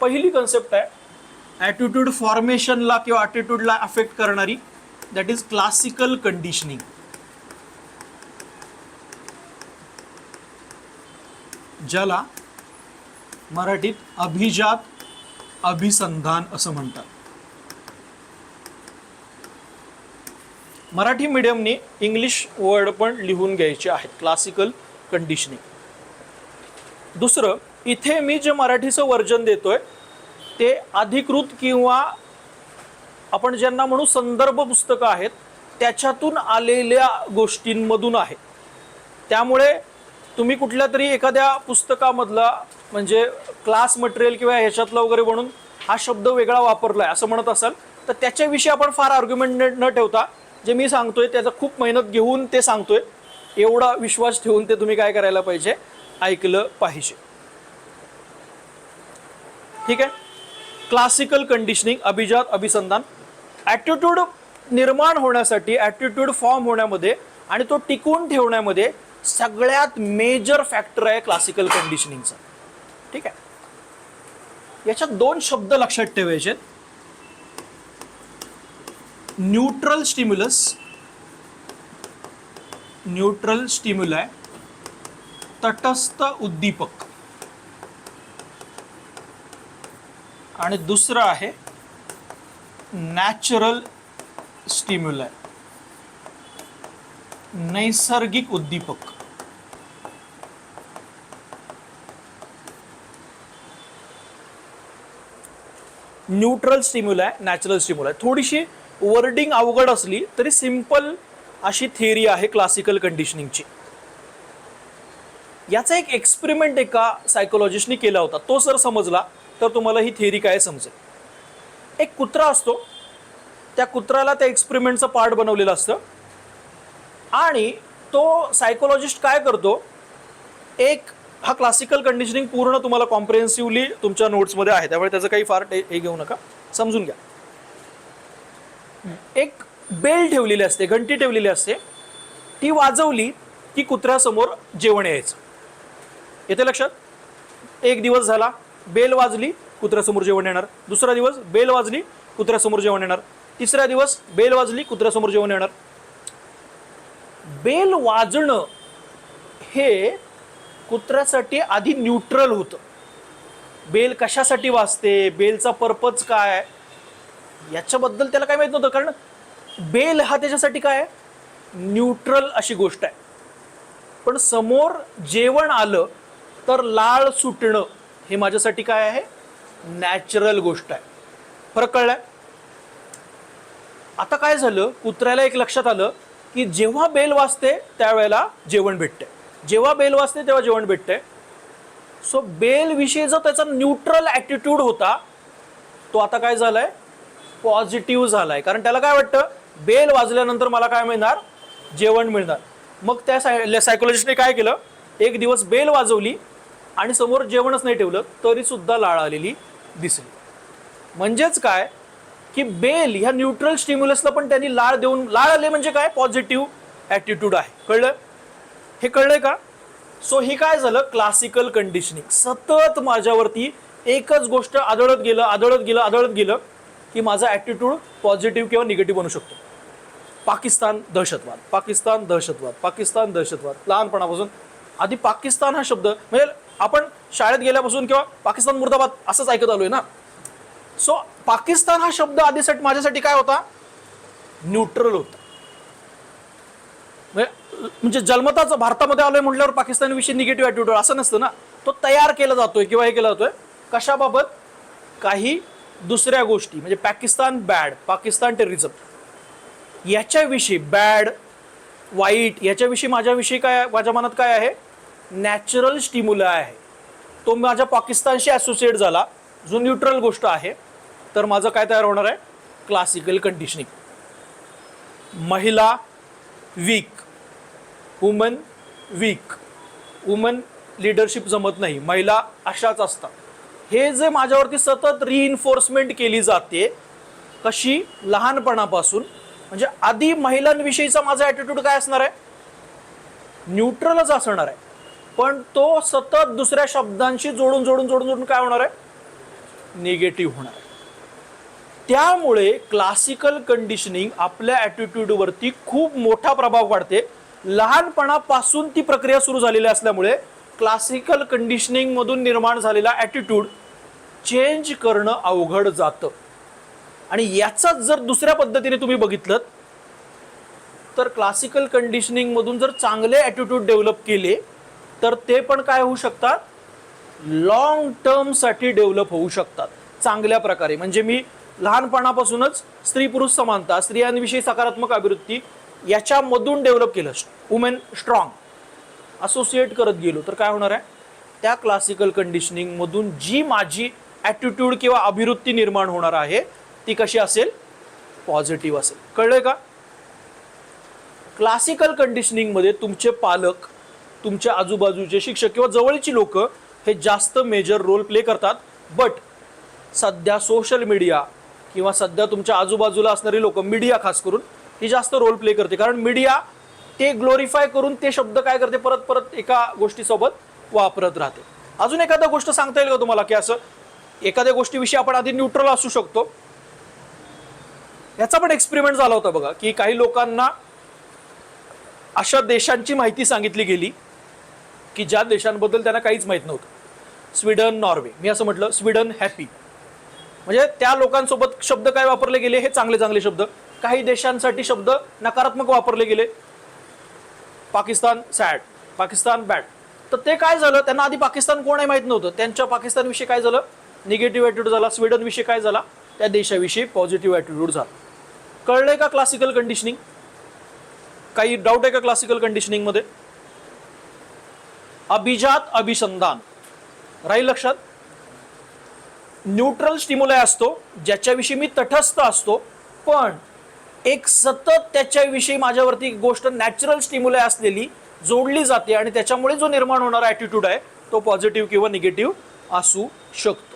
पहिली कन्सेप्ट आहे. ॲटिट्यूड फॉर्मेशनला किंवा ॲटिट्यूडला अफेक्ट करणारी दॅट इज क्लासिकल कंडिशनिंग ज्याला मराठीत अभिजात अभिसंधान असं म्हणतात. मराठी मीडियमने इंग्लिश वर्ड पण लिहून घ्यायचे आहेत क्लासिकल कंडिशनिंग दुसरं इथे मी जे मराठीचं वर्जन देतोय ते अधिकृत किंवा आपण ज्यांना म्हणू संदर्भ पुस्तकं आहेत त्याच्यातून आलेल्या गोष्टींमधून आहे. त्यामुळे तुम्ही कुठल्या तरी एखाद्या पुस्तकामधला म्हणजे क्लास मटेरियल किंवा ह्याच्यातलं वगैरे म्हणून हा शब्द वेगळा वापरला आहे असं म्हणत असाल तर त्याच्याविषयी आपण फार आर्ग्युमेंट न ठेवता जे मी सांगतोय त्याचा खूप मेहनत घेऊन ते सांगतोय. एवढा विश्वास ठेवून ते तुम्ही काय करायला पाहिजे? ऐकलं पाहिजे. ठीक आहे? क्लासिकल कंडिशनिंग अभिजात अभिसंधान. ॲटिट्यूड निर्माण होण्यासाठी ॲटिट्यूड फॉर्म होण्यामध्ये आणि तो टिकवून ठेवण्यामध्ये सगळ्यात मेजर फॅक्टर आहे क्लासिकल कंडिशनिंगचा ठीक आहे? याच्यात दोन शब्द लक्षात ठेवायचे. न्यूट्रल स्टिम्युलस न्यूट्रल स्टिम्युलाय तटस्थ उद्दीपक. आणि दुसरं आहे नॅचरल स्टिम्युलाय नैसर्गिक उद्दीपक. न्यूट्रल स्टिम्युलाय नॅचरल स्टिम्युलाय थोडीशी वर्डिंग अवघड असली तरी सिंपल अशी थिअरी आहे क्लासिकल कंडिशनिंगची याचा एक एक्सपेरिमेंट एका सायकोलॉजिस्टनी केला होता. तो जर समजला तर तुम्हाला ही थिअरी काय समजेल? एक कुत्रा असतो. त्या कुत्र्याला त्या एक्सपेरिमेंटचं पार्ट बनवलेलं असतं. आणि तो सायकोलॉजिस्ट काय करतो? एक हा क्लासिकल कंडिशनिंग पूर्ण तुम्हाला कॉम्प्रिहेन्सिव्हली तुमच्या नोट्समध्ये आहे. त्यामुळे त्याचं काही फार टे- हे घेऊ नका. समजून घ्या. एक बेल ठेवलेली असते घंटी ठेवलेली असते. ती वाजवली की कुत्र्यासमोर जेवण यायचं. येते लक्षात? एक दिवस झाला बेल वाजली कुत्र्यासमोर जेवण येणार. दुसरा दिवस बेल वाजली कुत्र्यासमोर जेवण येणार. तिसरा दिवस बेल वाजली कुत्र्यासमोर जेवण येणार. बेल वाजणं हे कुत्र्यासाठी आधी न्यूट्रल होतं. बेल कशासाठी वाजते बेलचा पर्पज काय याच्याबद्दल त्याला काय माहीत नव्हतं कारण बेल हा त्याच्यासाठी काय न्यूट्रल अशी गोष्ट आहे. पण समोर जेवण आलं तर लाळ सुटणं हे माझ्यासाठी काय आहे? नॅचरल गोष्ट आहे. फरक कळलाय? आता काय झालं? कुत्र्याला एक लक्षात आलं की जेव्हा बेल वाजते त्यावेळेला जेवण भेटते. जेव्हा बेल वाजते तेव्हा जेवण भेटते. सो बेल जो त्याचा न्यूट्रल ॲटिट्यूड होता तो आता काय झालाय? पॉझिटिव्ह झालाय. कारण त्याला काय वाटतं? बेल वाजल्यानंतर मला काय मिळणार? जेवण मिळणार. मग त्या साय सायकोलॉजिस्टने काय केलं? एक दिवस बेल वाजवली आणि समोर जेवणच नाही ठेवलं तरी सुद्धा लाळ आलेली दिसली. म्हणजेच काय? की बेल ह्या न्यूट्रल स्टिम्युलसला पण त्यांनी लाळ देऊन लाळ आले म्हणजे काय? पॉझिटिव्ह ॲटिट्यूड आहे. कळलं? हे कळलंय का? सो हे काय झालं? Classical conditioning. सतत माझ्यावरती एकच गोष्ट आदळत गेलं आदळत गेलं आदळत गेलं की माझा ॲटिट्यूड पॉझिटिव्ह किंवा निगेटिव्ह बनू शकतो. पाकिस्तान दहशतवाद पाकिस्तान दहशतवाद पाकिस्तान दहशतवाद. लहानपणापासून. आधी पाकिस्तान हा शब्द म्हणजे आपण शाळेत गेल्यापासून किंवा पाकिस्तान मुर्दाबाद असंच ऐकत आलोय ना. सो पाकिस्तान हा शब्द आधीसाठी माझ्यासाठी काय होता? न्यूट्रल होता. म्हणजे, म्हणजे जन्मताच भारतामध्ये आलोय म्हटल्यावर पाकिस्तानविषयी निगेटिव्ह ॲटिट्यूड असं नसतं ना. तो तयार केला जातोय किंवा हे केला जातोय. कशाबाबत? काही दुसऱ्या गोष्टी. म्हणजे पाकिस्तान बॅड पाकिस्तान टेररिझम याच्याविषयी बॅड वाईट याच्याविषयी माझ्याविषयी काय माझ्या मनात काय आहे? नॅचरल स्टिम्युला आहे. तो माझ्या पाकिस्तानशी ॲसोसिएट झाला. जो न्यूट्रल गोष्ट आहे. तर माझं काय तयार होणार आहे? क्लासिकल कंडिशनिंग महिला weak woman weak woman leadership जमत नाही. महिला अशाच असतात. हे जे माझ्यावरती सतत रिइन्फोर्समेंट केली जाते कशी? लहानपणापासून. म्हणजे आधी महिलांविषयीचा माझा ॲटिट्यूड काय असणार आहे? न्यूट्रलच असणार आहे. पण तो सतत दुसऱ्या शब्दांशी जोडून जोडून जोडून जोडून काय होणार आहे? निगेटिव्ह होणार आहे. त्यामुळे क्लासिकल कंडिशनिंग आपल्या ॲटिट्यूडवरती खूप मोठा प्रभाव पाडते. लहानपणापासून ती प्रक्रिया सुरू झालेली असल्यामुळे क्लासिकल कंडिशनिंगमधून निर्माण झालेला ॲटिट्यूड चेंज करणं अवघड जातं. आणि याचाच जर दुसऱ्या पद्धतीने तुम्ही बघितलं तर क्लासिकल कंडिशनिंगमधून जर चांगले ॲटिट्यूड डेव्हलप केले तर ते पण काय होऊ शकतात? लॉंग टर्मसाठी डेव्हलप होऊ शकतात. चांगल्या प्रकारे. म्हणजे मी लहानपणापासूनच स्त्री पुरुष समानता स्त्रियांविषयी सकारात्मक अभिवृत्ती याच्यामधून डेव्हलप केलं. वुमेन स्ट्रॉंग असोसिएट करत गेलो. तर काय होणार आहे? त्या क्लासिकल कंडिशनिंगमधून जी माझी ॲटिट्यूड किंवा अभिवृत्ती निर्माण होणार आहे ती कशी असेल? पॉझिटिव्ह असेल. कळलंय का? क्लासिकल कंडिशनिंगमध्ये तुमचे पालक तुमच्या आजूबाजूचे शिक्षक किंवा जवळची लोक हे जास्त मेजर रोल प्ले करतात. बट सध्या सोशल मीडिया किंवा सध्या तुमच्या आजूबाजूला असणारी लोक मीडिया खास करून ही जास्त रोल प्ले करते. कारण मीडिया ते ग्लोरीफाय करून ते शब्द काय करते? परत परत एका गोष्टीसोबत वापरत राहते. अजून एखादा गोष्ट सांगता येईल का तुम्हाला? की असं एखाद्या गोष्टीविषयी आपण आधी न्यूट्रल असू शकतो. याचा पण एक्सपेरिमेंट झाला होता बघा की काही लोकांना अशा देशांची माहिती सांगितली गेली. की ज्या देशांबद्दल त्यांना काहीच माहीत नव्हतं. Sweden Norway. मी असं म्हटलं स्वीडन हॅपी म्हणजे त्या लोकांसोबत शब्द काय वापरले गेले हे चांगले चांगले शब्द. काही देशांसाठी शब्द नकारात्मक वापरले गेले. पाकिस्तान सॅड पाकिस्तान बॅड तर ते काय झालं? त्यांना आधी पाकिस्तान कोण आहे माहीत नव्हतं. त्यांच्या पाकिस्तानविषयी काय झालं? निगेटिव्ह ॲटिट्यूड झाला. स्वीडनविषयी काय झाला? त्या देशाविषयी पॉझिटिव्ह ॲटिट्यूड झाला. कळलंय का क्लासिकल कंडिशनिंग काही डाऊट आहे का क्लासिकल कंडिशनिंगमध्ये अभिजात अभिसंधान. राहील लक्षात? न्यूट्रल स्टिम्युलाय असतो ज्याच्याविषयी मी तटस्थ असतो पण एक सतत त्याच्याविषयी माझ्यावरती एक गोष्ट नॅचरल स्टिम्युलाय असलेली जोडली जाते आणि त्याच्यामुळे जो निर्माण होणारा ॲटिट्यूड आहे तो पॉझिटिव्ह किंवा निगेटिव्ह असू शकतो.